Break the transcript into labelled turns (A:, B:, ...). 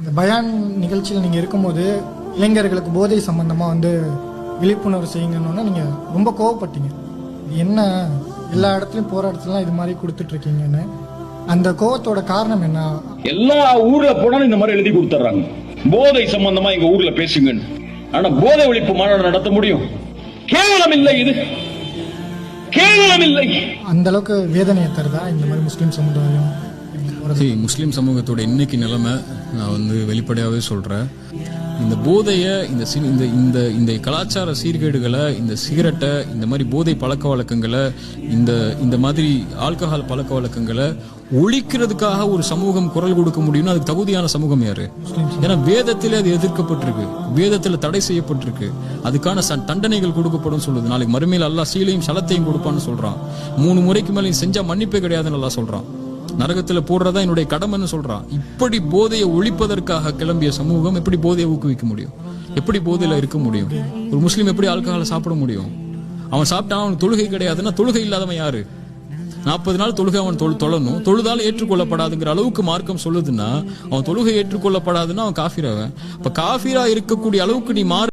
A: அந்த பயான் நிகழ்ச்சியில் நீங்கள் இருக்கும்போது இளைஞர்களுக்கு போதை சம்பந்தமாக வந்து விழிப்புணர்வு செய்யுங்கன்னு நீங்கள் ரொம்ப கோவப்பட்டீங்க. என்ன எல்லா இடத்துலையும் போகிற இடத்துலலாம் இது மாதிரி கொடுத்துட்டு இருக்கீங்கன்னு. அந்த கோவத்தோட காரணம் என்ன?
B: எல்லா ஊர்ல போனாலும் இந்த மாதிரி எழுதி கொடுத்துறாங்க போதை சம்பந்தமா எங்க ஊர்ல பேசுங்கன்னு. ஆனா போதை ஒழிப்பு மாநாடு நடத்த முடியும். கேவலம் இல்லை இது. கேவலம் இல்லை.
A: அந்த அளவுக்கு வேதனையை தருதா இந்த மாதிரி முஸ்லீம் சமுதாயம்?
C: சரி முஸ்லீம் சமூகத்தோட இன்னைக்கு நிலைமை நான் வந்து வெளிப்படையாகவே சொல்கிறேன் இந்த போதையை இந்த இந்த இந்த இந்த கலாச்சார சீர்கேடுகளை இந்த சிகரெட்டை இந்த மாதிரி போதை பழக்க வழக்கங்களை இந்த இந்த மாதிரி ஆல்கஹால் பழக்க வழக்கங்களை ஒழிக்கிறதுக்காக ஒரு சமூகம் குரல் கொடுக்க முடியும்னா அதுக்கு தகுதியான சமூகம் யாரு? ஏன்னா வேதத்தில் அது எதிர்க்கப்பட்டிருக்கு. வேதத்தில் தடை செய்யப்பட்டிருக்கு. அதுக்கான ச- தண்டனைகள் கொடுக்கப்படும் சொல்லுது. நாளைக்கு மறுமையில் எல்லா சீலையும் சலத்தையும் கொடுப்பான்னு சொல்றான். மூணு முறைக்கு மேலே செஞ்சால் செஞ்சா மன்னிப்பே கிடையாதுன்னு நல்லா சொல்றான். நரகத்துல போடுறதா என்னுடைய கடமைன்னு சொல்றான் இப்படி போதையை ஒழிப்பதற்காக கிளம்பிய சமூகம் எப்படி போதையை ஊக்குவிக்க முடியும்? எப்படி போதையில இருக்க முடியும்? ஒரு முஸ்லீம் எப்படி ஆல்கஹால சாப்பிட முடியும்? அவன் சாப்பிட்டான் அவனுக்கு தொழுகை கிடையாதுன்னா தொழுகை இல்லாதவன் யாரு? நாற்பது நாள் தொழுகை அவன் தொழு தொழணும். தொழுதால் ஏற்றுக்கொள்ளப்படாதுங்கிற அளவுக்கு மார்க்கம் சொல்லுதுன்னா அவன் தொழுகை ஏற்றுக்கொள்ளப்படாதுன்னா அவன் காஃபிராவன் இப்ப காஃபிரா இருக்கக்கூடிய அளவுக்கு நீ மாறு